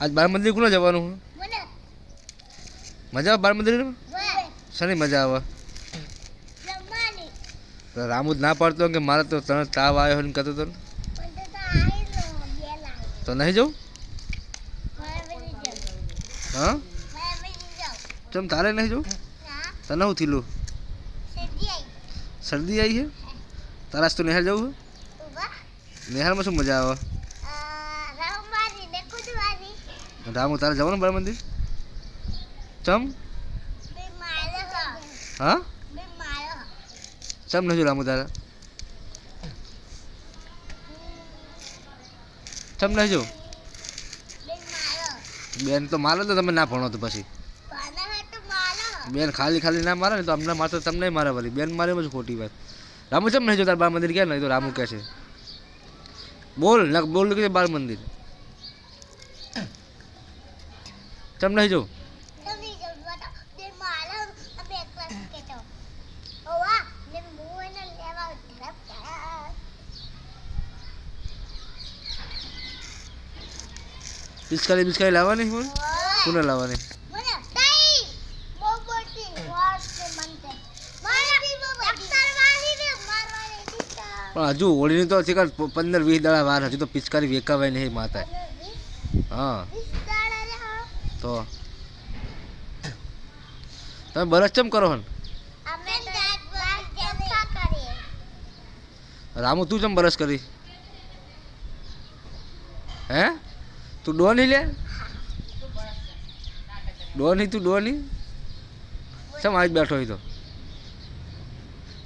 આજ બાળ મંદિર કોને જવાનું હું મજા આવે બાળ મંદિર? શાની મજા આવે? તો રામુ જ ના પાડતો કે મારે તો તને તાવ આવ્યો હોય ને કહેતો તો તો નહીં જવું? હા? ચમ તારે નહીં જવું? તને હું થયેલું શરદી આવી છે તારા તો નિહાળ જવું છે શું મજા આવે? રામુ તારે જવાનું બાળ મંદિર? ચમ? હા? મારે ચમ જવું રામુ તારા? ચમ નહીં બેન તો મારે તો તમે ના ભણો તો પછી. મારે બેન ખાલી ખાલી ના મારે ને તો અમને મારતો તમને મારે વળી. બેન મારે પછી ખોટી વાત. રામુ ચમ નહીં જો તાર બાળ મંદિર ક્યાં? નહીં તો રામુ કહે છે. બોલ બોલ કે બાળ મંદિર ચમ નહીં જો તમે જમવા તો બે મારે અમે એકલા કે તો ઓવા ને હું એને લેવા તરફ ગયા પિચકારી બિસ્કારી લાવવાની હું કોને લાવવાની પણ હજુ હોળીની તો શીખર પંદર વીસ દાડા વાર હજુ તો પિચકારી વેકાવાય નહીં માતા હા તો તમે બરસ ચમ કરો હન? રામુ તું ચમ બરસ કરી? હે? તું ડોની લે? ડોની તું ડોની ચમ આજ બેઠો હોય તો?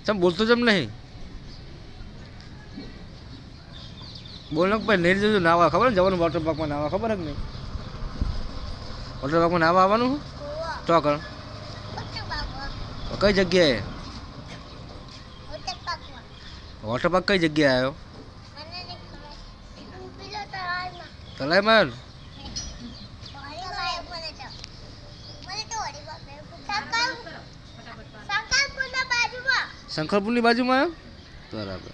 ચમ બોલતો ચમ નહીં? બોલ ને ભાઈ નહીં જજો નાવા ખબર? ને જવાનું વોટર પાર્કમાં નાવા ખબર જ નહીં? વોટર પાર્કમાં નાવા આવવાનું તો આગળ કઈ જગ્યાએ? વોટર પાર્ક કઈ જગ્યાએ આવ્યો? તલાઈમાં પાણી લાયો મને તો મને તો વળી બાપે સંકલ્પ સંકલ્પના બાજુમાં શંકરપુરની બાજુમાં આવ્યો બરાબર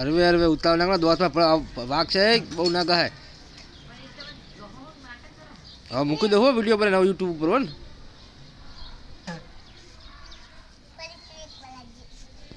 હરવે હરવે ઉતાવ નાખો દોસ્તમાં વાઘ છે, બહુ ના કહે હા, મૂકી દઉં હો વીડિયો પર યુટ્યુબ ઉપર, હો ને?